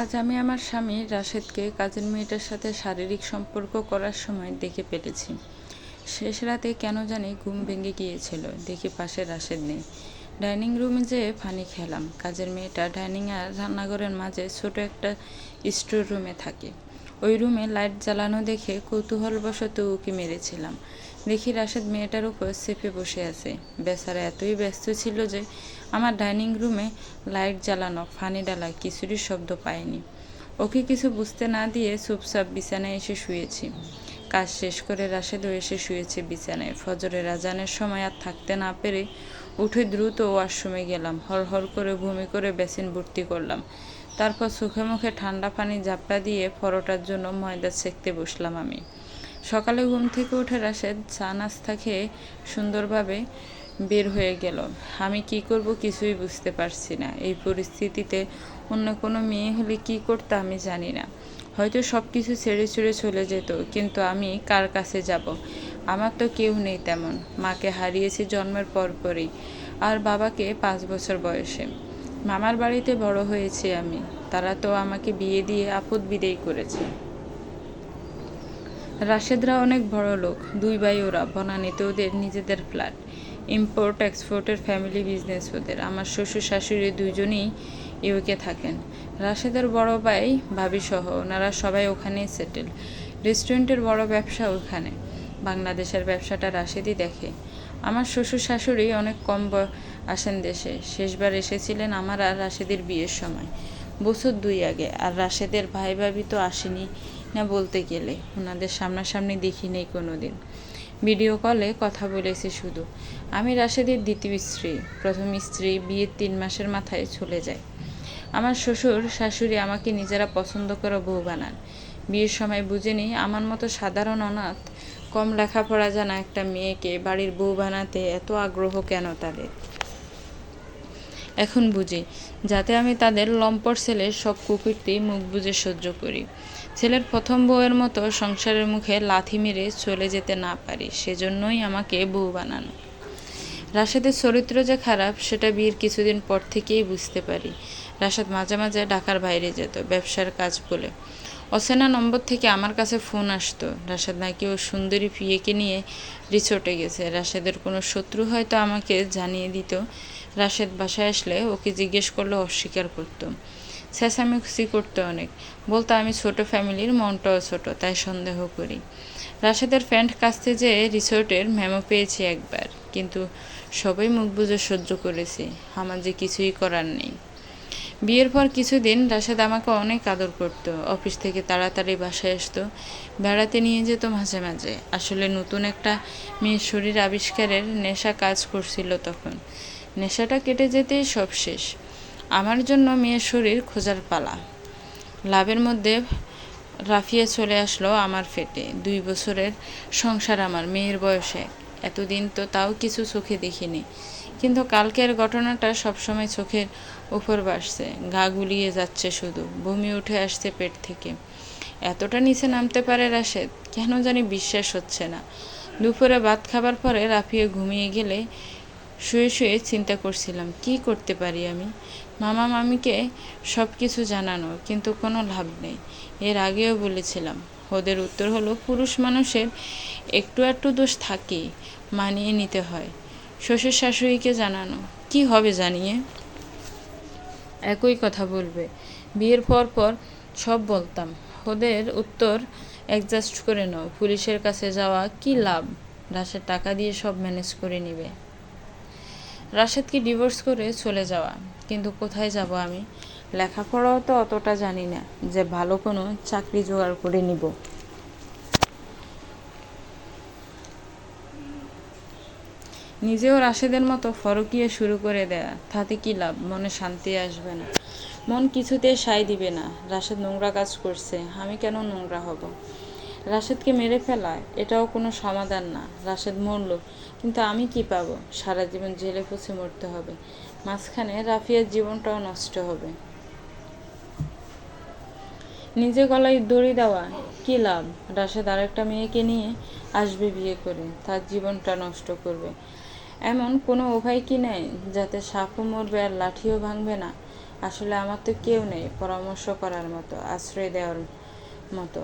আজ আমি আমার স্বামী রাশেদকে কাজের মেয়েটার সাথে শারীরিক সম্পর্ক করার সময় দেখে ফেলেছি শেষ রাতে কেন জানি ঘুম ভেঙে গিয়েছিল, দেখি পাশে রাশেদ নেই। ডাইনিং রুমে যেয়ে ফানি খেলাম। কাজের মেয়েটা ডাইনিং আর রান্নাঘরের মাঝে ছোট একটা স্টোর রুমে থাকে। ওই রুমে লাইট জ্বালানো দেখে কৌতূহলবশত উকি মেরেছিলাম। দেখি রাশেদ মেয়েটার উপর চেপে বসে আছে। বেচারা এতই ব্যস্ত ছিল যে আমার ডাইনিং রুমে লাইট জ্বালানো, ফানি ডালা কিছুরই শব্দ পায়নি। ওকে কিছু বুঝতে না দিয়ে চুপচাপ বিছানায় এসে শুয়েছি। কাজ শেষ করে রাশেদও এসে শুয়েছে বিছানায়। ফজরের আজানের সময় আর থাকতে না পেরে উঠে দ্রুত ওয়াশরুমে গেলাম। হর করে ভূমি করে বেসিন ভর্তি করলাম। তারপর সুখে মুখে ঠান্ডা পানি ঝাপটা দিয়ে পরোটার জন্য ময়দা সেঁকতে বসলাম আমি। সকালে ঘুম থেকে উঠে রাশেদ চা নাস্তা খেয়ে সুন্দরভাবে বের হয়ে গেল। আমি কি করব কিছুই বুঝতে পারছি না। এই পরিস্থিতিতে অন্য কোনো মেয়ে হলে কি করতে আমি জানি না। হয়তো সব কিছু ছেড়ে ছুড়ে চলে যেত, কিন্তু আমি কার কাছে যাব? আমার তো কেউ নেই তেমন। মাকে হারিয়েছি জন্মের পরপরই আর বাবাকে পাঁচ বছর বয়সে। মামার বাড়িতে বড় হয়েছি আমি। তারা তো আমাকে বিয়ে দিয়ে আপদ বিদেয় করেছে। রাশেদরা অনেক বড় লোক, দুই ভাই ওরা, বনানীতে ওদের, নিজেদের ফ্ল্যাট। ইম্পোর্ট, এক্সপোর্টের ফ্যামিলি বিজনেস ওদের। আমার শ্বশুর, শাশুড়ি দুজনেই ইউকে থাকেন। রাশেদের বড় ভাই ভাবি সহ ওনারা সবাই ওখানেই সেটেল রেস্টুরেন্টের বড় ব্যবসা ওখানে। বাংলাদেশের ব্যবসাটা রাশেদই দেখে। আমার শ্বশুর, শাশুড়ি অনেক কম আসেন দেশে। শেষবার এসেছিলেন আমার আর রাশেদের বিয়ের সময়। বছর দুই আগে। আর রাশেদের ভাই ভাবি তো আসেনি না বলতে গেলে। ওনাদের সামনাসামনি দেখি নেই কোনো দিন ভিডিও কলে কথা বলেছি শুধু। আমি রাশেদের দ্বিতীয় স্ত্রী। প্রথম স্ত্রী বিয়ের তিন মাসের মাথায় চলে যায়। আমার শ্বশুর, শাশুড়ি আমাকে নিজেরা পছন্দ করে বউ বানান। বিয়ের সময় বুঝেনি আমার মতো সাধারণ অনাথ, কম লেখাপড়া জানা একটা মেয়েকে বাড়ির বউ বানাতে এত আগ্রহ কেন তাদের? এখন বুঝি, যাতে আমি তাদের লম্পট ছেলের সব কুকুরটি মুখ বুঝে সহ্য করি। ছেলের প্রথম বউয়ের মতো সংসারের মুখে লাথি মেরে চলে যেতে না পারি, সেজন্যই আমাকে বউ বানানো। রাশেদের চরিত্র যে খারাপ, সেটা বিয়ের কিছুদিন পর থেকেই বুঝতে পারি। রাশেদ মাঝে মাঝে ঢাকার বাইরে যেত, ব্যবসার কাজ বলে। অচেনা নম্বর থেকে আমার কাছে ফোন আসতো। রাশেদ নাকি ও সুন্দরী পিয়েকে নিয়ে রিসোর্টে গেছে। রাশেদের কোনো শত্রু হয়তো আমাকে জানিয়ে দিত। রাশেদ বাসায় আসলে ওকে জিজ্ঞেস করলে অস্বীকার করতো। চেঁচামেচি করতো অনেক। বলতো আমি ছোট ফ্যামিলির মনটাও ছোট, তাই সন্দেহ করি। রাশেদের ফ্যান্ট কাছতে যেয়ে রিসোর্টের মেমো পেয়েছি একবার, কিন্তু সবাই মুখ বুঝে সহ্য করেছি। আমার যে কিছুই করার নেই। বিয়ের পর কিছুদিন রাশেদ আমাকে অনেক আদর করতো। অফিস থেকে তাড়াতাড়ি বাসায় আসতো, বেড়াতে নিয়ে যেত মাঝে মাঝে। আসলে নতুন একটা মেয়ের শরীর আবিষ্কারের নেশা কাজ করছিল তখন। নেশাটা কেটে যেতেই সব শেষ। আমার জন্য মেয়ের শরীর খোঁজার পালা। লাভের মধ্যে রাফিয়া চলে আসলো আমার ফেটে। দুই বছরের সংসার আমার, মেয়ের বয়সে। এতদিন তো তাও কিছু চোখে দেখিনি। কিন্তু কালকের ঘটনাটা সবসময় চোখের উপর বাসছে গা গুলিয়ে যাচ্ছে শুধু, বমি উঠে আসছে পেট থেকে। এতটা নিচে নামতে পারে রাশেদ, কেন জানি বিশ্বাস হচ্ছে না। দুপুরে ভাত খাবার পরে রাফিয়ে ঘুমিয়ে গেলে শুয়ে শুয়ে চিন্তা করছিলাম, কি করতে পারি আমি? মামা মামিকে সব কিছু জানানো, কিন্তু কোনো লাভ নেই। এর আগেও বলেছিলাম, ওদের উত্তর হলো পুরুষ মানুষের একটু একটু দোষ থাকে মানিয়ে নিতে হয়। শ্বশুর শাশুড়িকে জানানো, কি হবে জানিয়ে? একই কথা বলবে। বিয়ের পর পর সব বলতাম, ওদের উত্তর অ্যাডজাস্ট করে নাও, পুলিশের কাছে যাওয়া কি লাভ? রাশের টাকা দিয়ে সব ম্যানেজ করে নিবে। রাশেদকে ডিভোর্স করে চলে যাওয়া। কিন্তু কোথায় যাব আমি? লেখাপড়াও তো অতটা জানি না যে ভালো কোনো চাকরি জোগাড় করে নিব। নিজেও রাশেদের মতো ফরকিয়ে শুরু করে দেয়া, তাতে কি লাভ? মনে শান্তি আসবে না। মন কিছুতে সাই দিবে না। রাশেদ নোংরা কাজ করছে। আমি কেন নোংরা হব? রাশেদকে মেরে ফেলা এটাও কোনো সমাধান না। রাশেদ মরল, কিন্তু আমি কি পাবো? সারা জীবন জেলে পচে মরতে হবে। মাঝখানে রাফিয়ার জীবনটাও নষ্ট হবে। নিজে গলায় দড়ি দেওয়া, কি লাভ? রাশেদ আরেকটা মেয়েকে নিয়ে আসবে বিয়ে করে, তার জীবনটা নষ্ট করবে। এমন কোনো উপায় কি নেই যাতে সাপও মরবে আর লাঠিও ভাঙবে না? আসলে আমার তো কেউ নেই, পরামর্শ করার মতো, আশ্রয় দেওয়ার মতো।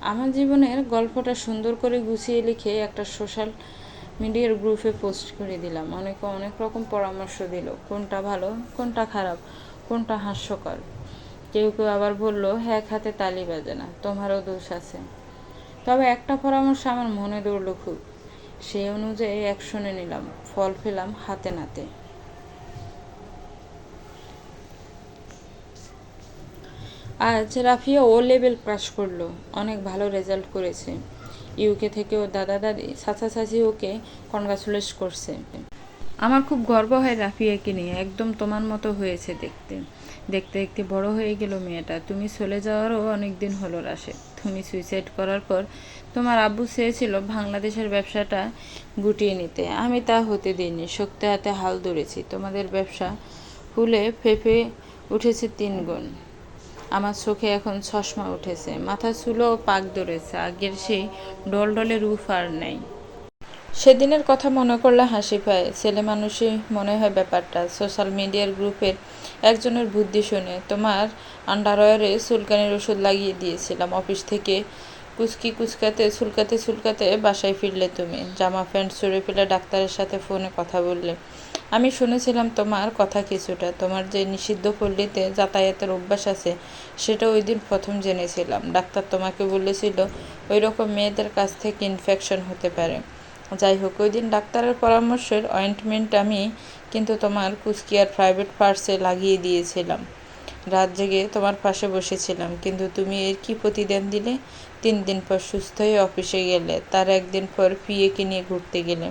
আমার জীবনের গল্পটা সুন্দর করে গুছিয়ে লিখে একটা সোশ্যাল মিডিয়ার গ্রুপে পোস্ট করে দিলাম। অনেকে, অনেক রকম পরামর্শ দিল। কোনটা ভালো, কোনটা খারাপ, কোনটা হাস্যকর? কেউ কেউ আবার বলল, এক হাতে তালি বাজে না, তোমারও দোষ আছে। তবে একটা পরামর্শ আমার মনে দৌড়ল খুব। সেই অনুযায়ী অ্যাকশনে নিলাম, ফল পেলাম হাতে নাতে। আজ রাফিয়া ও লেভেল ক্রাশ করল। অনেক ভালো রেজাল্ট করেছে। ইউকে থেকে ওর দাদা দাদি, চাচা চাচি ওকে কনগ্রাচুলেট করছে। আমার খুব গর্ব হয় রাফিয়াকে নিয়ে। একদম তোমার মতো হয়েছে দেখতে। দেখতে দেখতে বড় হয়ে গেল মেয়েটা। তুমি চলে যাওয়ারও অনেক দিন হলো রাশে। তুমি সুইসাইড করার পর তোমার আব্বু চেয়েছিল বাংলাদেশের ব্যবসাটা গুটিয়ে নিতে। আমি তা হতে দিইনি। শক্তি হাতে হাল ধরেছি। তোমাদের ব্যবসা ফুলে ফেপে উঠেছে তিন গুণ আমার চোখে এখন চশমা উঠেছে, মাথা চুলো পাক ধরেছে, আগের সেই ডলডলে রুফ আর নেই। সেদিনের কথা মনে করলে হাসি পায়, ছেলে মানুষই মনে হয় ব্যাপারটা। সোশ্যাল মিডিয়ার গ্রুপের একজনের বুদ্ধি শুনে তোমার আন্ডারওয়ারে চুলকানির ওষুধ লাগিয়ে দিয়েছিলাম। অফিস থেকে কুচকি কুচকাতে, চুলকাতে চুলকাতে বাসায় ফিরলে তুমি। জামা প্যান্ট ছুঁড়ে ফেলে ডাক্তারের সাথে ফোনে কথা বললে। আমি শুনেছিলাম তোমার কথা কিছুটা, তোমার যে নিষিদ্ধ পল্লীতে যাতায়াতের অভ্যাস আছে, সেটা ওই দিন প্রথম জেনেছিলাম। ডাক্তার তোমাকে বলেছিল ওই রকম মেয়েদের কাছ থেকে ইনফেকশন হতে পারে। যাই হোক, ওই দিন ডাক্তারের পরামর্শের অয়েন্টমেন্ট আমি কিন্তু তোমার কুচকিয়ার প্রাইভেট পার্সে লাগিয়ে দিয়েছিলাম। রাত জেগে তোমার পাশে বসেছিলাম, কিন্তু তুমি এর কি প্রতিদান দিলে? তিন দিন পর সুস্থ হয়ে অফিসে গেলে, তার একদিন পর পিএকে নিয়ে ঘুরতে গেলে?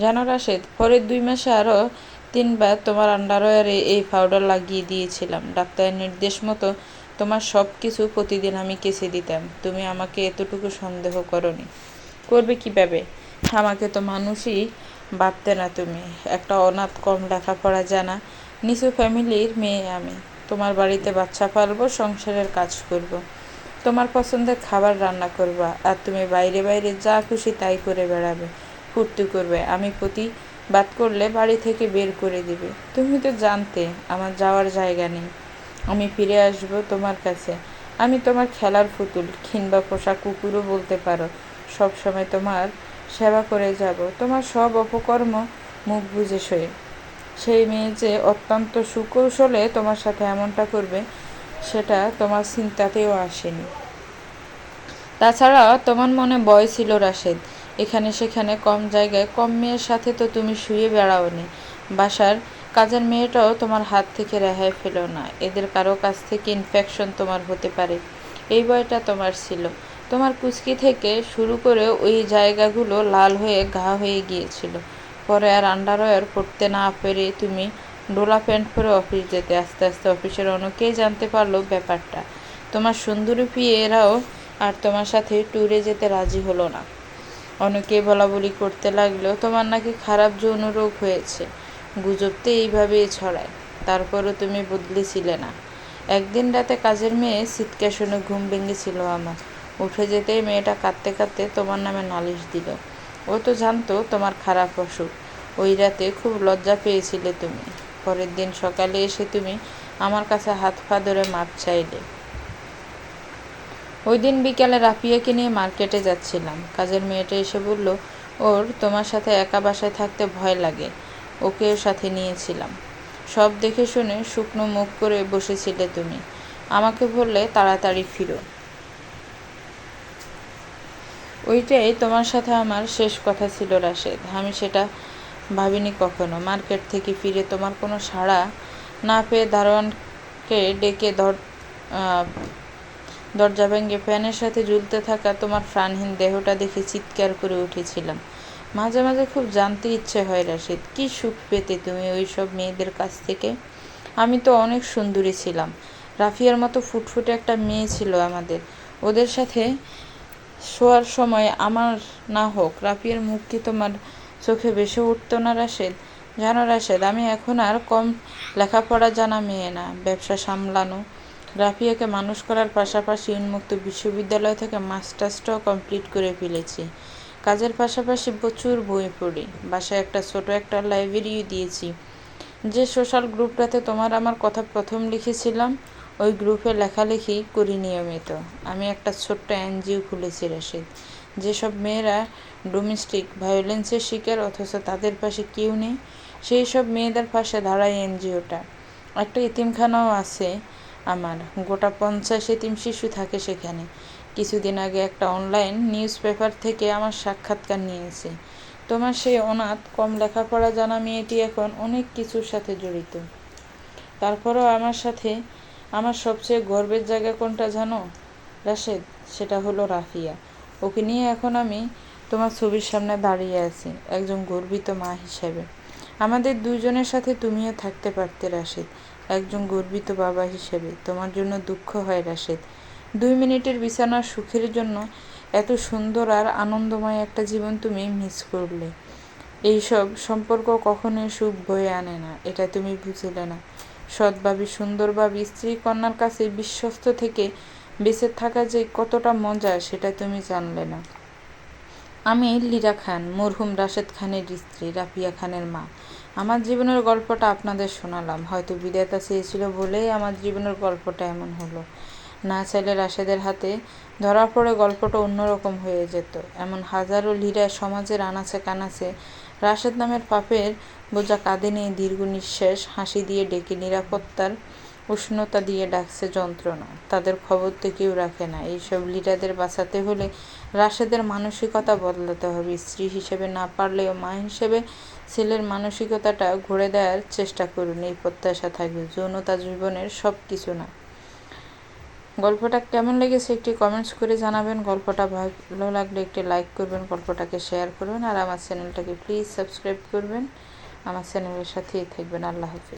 জানো রাশেদ, পরের দুই মাসে আরও তিনবার তোমার আন্ডারওয়ারে এই পাউডার লাগিয়ে দিয়েছিলাম। ডাক্তারের নির্দেশ মতো তোমার সব কিছু প্রতিদিন আমি কেসে দিতাম। তুমি আমাকে এতটুকু সন্দেহ করনি। করবে কীভাবে? আমাকে তো মানুষই ভাবতে না তুমি। একটা অনাথ কম লেখাপড়া জানা, নিচু ফ্যামিলির মেয়ে আমি। তোমার বাড়িতে বাচ্চা পালবো, সংসারের কাজ করব। তোমার পছন্দের খাবার রান্না করবা। আর তুমি বাইরে বাইরে যা খুশি তাই করে বেড়াবে। ফুর্তি করবে। আমি প্রতিবাদ করলে বাড়ি থেকে বের করে দিবে। তুমি তো জানতে, আমার যাওয়ার জায়গা নেই। আমি ফিরে আসব তোমার কাছে। আমি তোমার খেলার পুতুল কিংবা পোষা কুকুরও বলতে পারো। সব সময় তোমার সেবা করে যাব। তোমার সব অপকর্ম মুখ বুঝে সয়ে সেই মেয়ে যে অত্যন্ত সুকৌশলে তোমার সাথে এমনটা করবে, সেটা তোমার চিন্তাতেও আসেনি। তাছাড়া তোমার মনে ভয় ছিল রাশেদ। এখানে সেখানে কম জায়গায়। কম মেয়ের সাথে তো তুমি শুয়ে বেড়াওনি। বাসার কাজের মেয়েটাও তোমার হাত থেকে রেহাই ফেল না। এদের কারও কাছ থেকে ইনফেকশন তোমার হতে পারে। এই ভয়টা তোমার ছিল। তোমার কুচকি থেকে শুরু করে ওই জায়গাগুলো লাল হয়ে ঘা হয়ে গিয়েছিল। পরে আর আন্ডারওয়্যার পরতে না পেরে তুমি ডোলা প্যান্ট পরে অফিস যেতে আস্তে আস্তে অফিসের অনেকেই জানতে পারল ব্যাপারটা। তোমার সুন্দরী পিয়ে এরাও আর তোমার সাথে ট্যুরে যেতে রাজি হলো না। অনেকে বলা বলি করতে লাগল, তোমার নাকি খারাপ যৌন রোগ হয়েছে। গুজবতে এইভাবেই ছড়ায়। তারপরও তুমি বদলেছিলে না। একদিন রাতে কাজের মেয়ে চিৎকার শুনে ঘুম ভেঙেছিল আমার। উঠে যেতেই মেয়েটা কাঁদতে কাঁদতে তোমার নামে নালিশ দিল। ও তো জানতো তোমার খারাপ অসুখ। ওই রাতে খুব লজ্জা পেয়েছিলে তুমি। পরের দিন সকালে এসে তুমি আমার কাছে হাত পা ধরে মাপ চাইলে। ওই দিন বিকালে রাফিয়াকে নিয়ে মার্কেটে যাচ্ছিলাম। কাজের মেয়েটা এসে বলল, ওর তোমার সাথে একা বাসায় থাকতে ভয় লাগে। ওকেও সাথে নিয়েছিলাম। সব দেখে শুনে শুকনো মুখ করে বসেছিলে তুমি। আমাকে বললে তাড়াতাড়ি ফিরো। ওইটাই তোমার সাথে আমার শেষ কথা ছিল রাশেদ। আমি সেটা ভাবিনি কখনো। মার্কেট থেকে ফিরে তোমার কোনো সাড়া না পেয়ে দারোয়ানকে ডেকে ধর দরজা ভেঙে ফ্যানের সাথে ঝুলতে থাকা তোমার প্রাণহীন দেহটা দেখে চিৎকার করে উঠেছিলাম। মাঝে মাঝে খুব জানতে ইচ্ছে হয়, রাশিদ, কি সুখ পেতে তুমি ওই সব মেয়েদের কাছ থেকে? আমি তো অনেক সুন্দরী ছিলাম। রাফিয়ার মতো ফুটফুটে একটা মেয়ে ছিল আমাদের। ওদের সাথে শোয়ার সময় আমার না হোক, রাফিয়ার মুখ কি তোমার চোখে বেশি উঠতো না, রাশেদ? জানো, রাশেদ, আমি এখন আর কম লেখাপড়া জানা মেয়ে না, ব্যবসা সামলানো। রাফিয়াকে মানুষ করার পাশাপাশি উন্মুক্ত বিশ্ববিদ্যালয় থেকে মাস্টার্সটাও কমপ্লিট করে ফেলেছি। কাজের পাশাপাশি প্রচুর বই পড়ি। বাসায় একটা ছোট একটা লাইব্রেরিও দিয়েছি। যে সোশ্যাল গ্রুপটাতে তোমার আমার কথা প্রথম লিখেছিলাম, ওই গ্রুপে লেখালেখি করি নিয়মিত। আমি একটা ছোট্ট এনজিও খুলেছি রাশিদ। যেসব মেয়েরা ডোমেস্টিক ভায়োলেন্সের শিকার, অথচ তাদের পাশে কেউ নেই, সেই সব মেয়েদের পাশে দাঁড়ায় এনজিওটা। একটা ইতিমখানাও আছে আমার। গোটা পঞ্চাশ এতিম শিশু থাকে সেখানে। কিছুদিন আগে একটা অনলাইন নিউজ পেপার থেকে আমার সাক্ষাৎকার নিয়েছে। তোমার সেই অনাথ, কম লেখাপড়া জানা মেয়েটি এখন অনেক কিছুর সাথে জড়িত। তারপরেও আমার সাথে আমার সবচেয়ে গর্বের জায়গা কোনটা জানো? রাশেদ, সেটা হলো রাফিয়া। ওকে নিয়ে এখন আমি তোমার ছবির সামনে দাঁড়িয়ে আছি, একজন গর্বিত মা হিসেবে। আমাদের দুজনের সাথে তুমিও থাকতে পারতে রাশেদ। একজন গর্বিত বাবা হিসেবে। তোমার জন্য দুঃখ হয় রাশেদ। দুই মিনিটের বিছানার সুখের জন্য এত সুন্দর আর আনন্দময় একটা জীবন তুমি মিস করলে। এইসব সম্পর্ক কখনোই সুখ বয়ে আনে না, এটা তুমি বুঝলে না। সৎভাবে সুন্দরভাবে স্ত্রী কন্যার কাছে বিশ্বস্ত থেকে বেঁচে থাকা যে কতটা মজা, সেটা তুমি জানলে না। আমি লীরা খান, মরহুম রাশেদ খানের স্ত্রী, রাফিয়া খানের মা। আমার জীবনের গল্পটা আপনাদের শোনালাম। হয়তো বিধাতা চেয়েছিল বলেই আমার জীবনের গল্পটা এমন হলো। না চাইলে রাশেদের হাতে ধরা পড়ে গল্পটা অন্যরকম হয়ে যেত। এমন হাজারো লীরা সমাজের আনাচে কানাচে রাশেদ নামের পাপের বোঝা কাঁধে নিয়ে দীর্ঘ নিঃশ্বাস হাসি দিয়ে ডেকে নিরাপত্তার উষ্ণতা দিয়ে ডাকছে যন্ত্রণা। তাদের খবর তো কেউ রাখে না। এইসব লিডারদের বাঁচাতে হলে রাশেদের মানসিকতা বদলাতে হবে। স্ত্রী হিসেবে না পারলেও মা হিসেবে ছেলের মানসিকতাটা ঘুরে দেওয়ার চেষ্টা করুন। এই প্রত্যাশা থাকবে। যৌনতা জীবনের সব কিছু না। গল্পটা কেমন লেগেছে একটি কমেন্টস করে জানাবেন। গল্পটা ভালো লাগলে একটি লাইক করবেন, গল্পটাকে শেয়ার করবেন আর আমার চ্যানেলটাকে প্লিজ সাবস্ক্রাইব করবেন। আমার চ্যানেলের সাথেই থাকবেন। আল্লাহ হাফিজ।